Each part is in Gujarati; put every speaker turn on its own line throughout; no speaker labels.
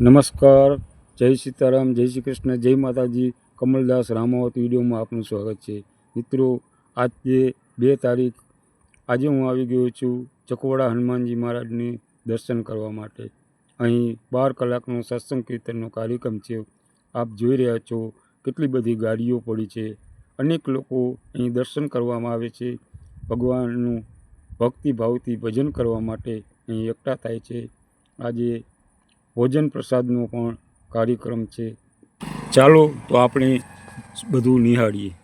નમસ્કાર, જય સીતારામ, જય શ્રી કૃષ્ણ, જય માતાજી. કમલદાસ રામાવત વિડીયોમાં આપનું સ્વાગત છે. મિત્રો, આજે બે તારીખ, આજે હું આવી ગયો છું ચકવાડા હનુમાનજી મહારાજને દર્શન કરવા માટે. અહીં બાર કલાકનો સત્સંગ કીર્તનનો કાર્યક્રમ છે. આપ જોઈ રહ્યા છો કેટલી બધી ગાડીઓ પડી છે. અનેક લોકો અહીં દર્શન કરવામાં આવે છે. ભગવાનનું ભક્તિભાવથી ભજન કરવા માટે અહીં એકઠા થાય છે. આજે ભોજન પ્રસાદનો પણ કાર્યક્રમ છે. ચાલો તો આપણે બધું નિહાળીએ.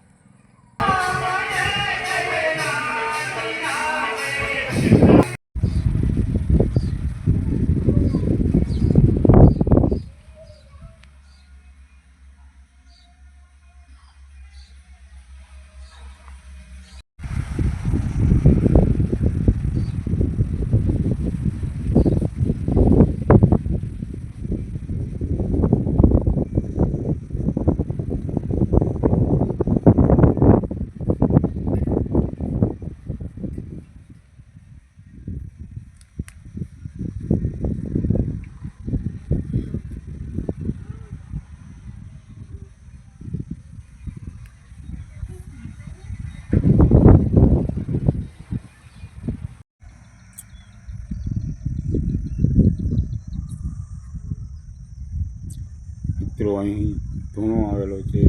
મિત્રો અહીં ધૂણો આવેલો છે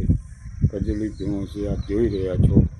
કજલી ધૂણો છે આપ જોઈ રહ્યા છો.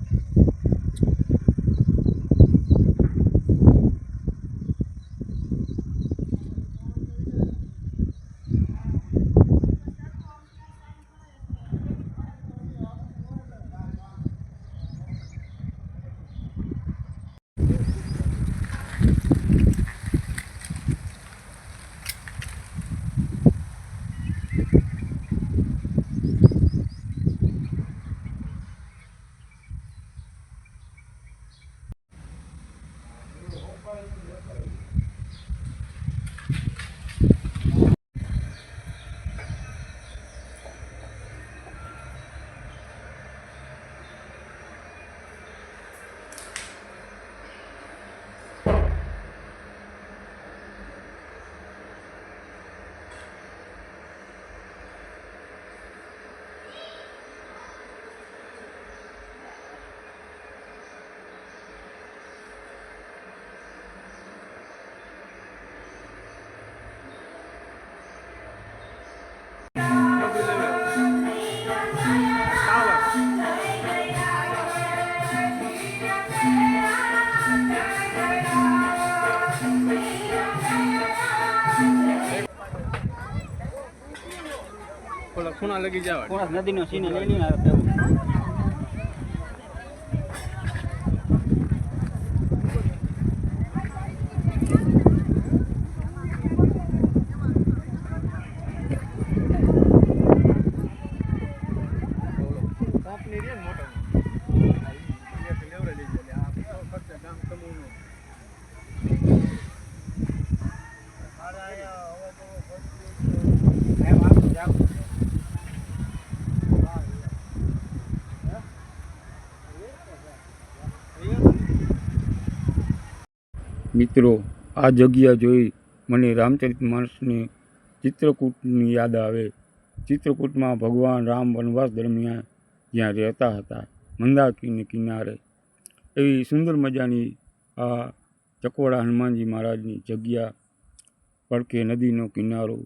ખૂણા લગી જવા.
નદી નદીનો સીન લઈ લઈને આવે એવું.
કંપની રે ને મોટો એક લેવડે લઈ જાય આ તો ખર્ચા ગામ કમુનો
મિત્રો, આ જગ્યા જોઈ મને રામચરિત માણસની ચિત્રકૂટની યાદ આવે. ચિત્રકૂટમાં ભગવાન રામ વનવાસ દરમિયાન જ્યાં રહેતા હતા, મંદાકીને કિનારે. એવી સુંદર મજાની આ ચકવાડા હનુમાનજી મહારાજની જગ્યા પડકે નદીનો કિનારો,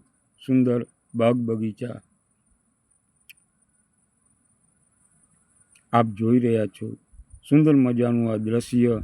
સુંદર બાગ બગીચા. આપ જોઈ રહ્યા છો. સુંદર મજાનું આ દ્રશ્ય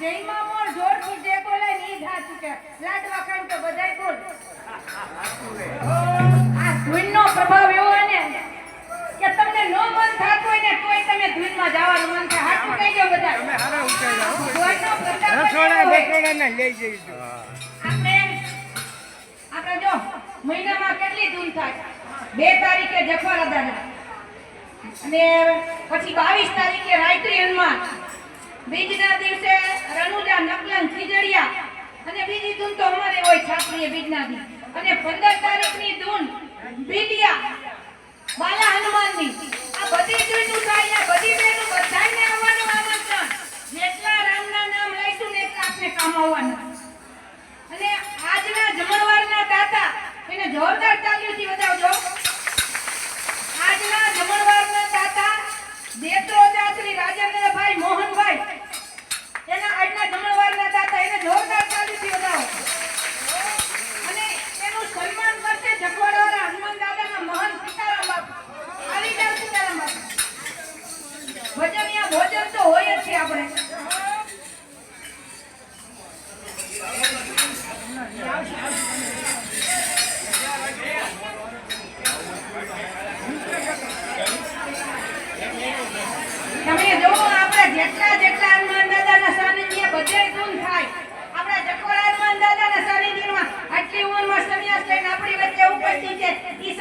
જઈમાં મોર
આપણે જો મહિનામાં કેટલી ધૂન થાય? બે તારીખે જખવા અને પછી બાવીસ તારીખે રાયત્રી હનુમાન. બીજના દિવસે રનુજા નકલન ખીજડિયા. અને બીજી ધૂન તો અમારે હોય છાપરીએ બીજનાની અને પંદર તારીખની ધૂન બીડિયા બાલા હનુમાનની. આ બધી ધૂન થાય બધી બહેનો બધાને આવવાનું આમંત્રણ. જેટલા રામના નામ લઈશું ને એટલા આપણે કામ આવવાના. અને આજના જમણવારના દાતા એને જોરદાર તાલીઓથી વધાવજો. આજના જમણવારના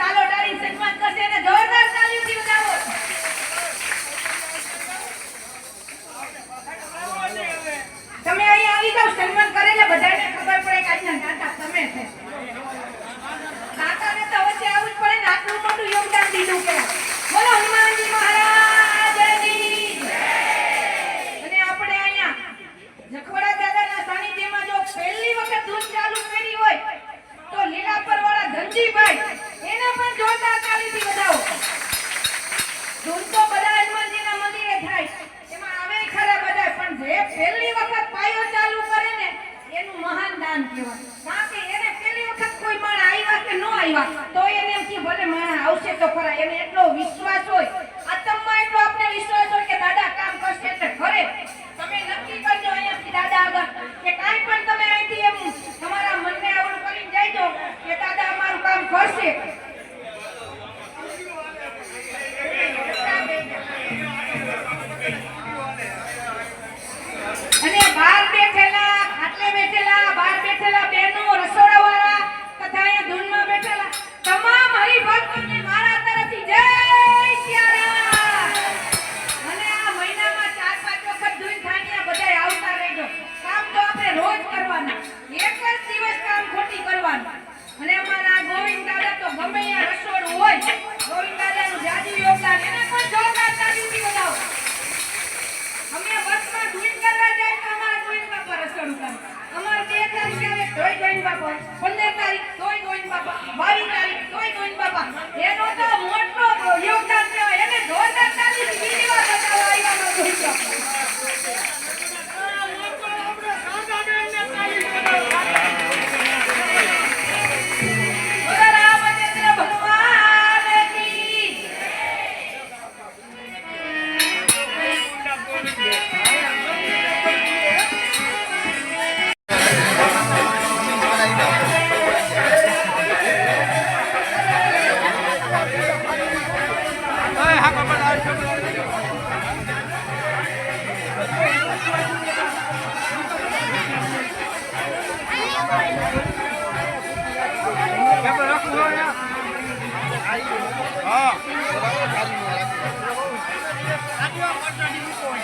સાલો ડાળી સન્માન કરશે અને જોરદાર તાળીઓથી વધાવો તમે અહીં આવી જાવ સન્માન કરેલા બધાને ખબર પડે કે આજના દાતા તમે છે દાતાને તો વચ્ચે આવવું જ પડે ને આટલું મોટું યોગદાન દીધું કે બોલો હનુમાનજી મહારાજની જય. અને આપણે અહીંયા જખવાડા દાદાના સાનિધ્યમાં જો પહેલી વખત ધૂન ચાલુ કરી હોય તો લીલાપર વાળા ધનજીભાઈ એને પણ જોરદાર તાળીથી વધાવો ધૂન તો બધા હનુમાનજીના મંદિરે થાય એમાં આવે ખરા બધા પણ જે પહેલી વખત પાયો ચાલુ કરે ને એનું મહાન દાન કહેવાય કારણ કે એને પહેલી વખત કોઈ આવ્યા ન આવ્યા તો એને એમ ભલે માણસ આવશે તો ખરા. એને એટલો વિશ્વાસ હોય આત્મમાં એટલો આપણે વિશ્વાસ હોય કે દાદા કામ કરશે એટલે ખરે તમે નક્કી કરજો અહીંયાથી દાદા આગળ કે કાંઈ પણ તમે અહીંથી એમ તમારા મનને આવડું કરીને જાયજો કે દાદા અમારું કામ કરશે. અમારે બે તારીખ આવે તોય ગોવિંદ બાપા
viewpoint.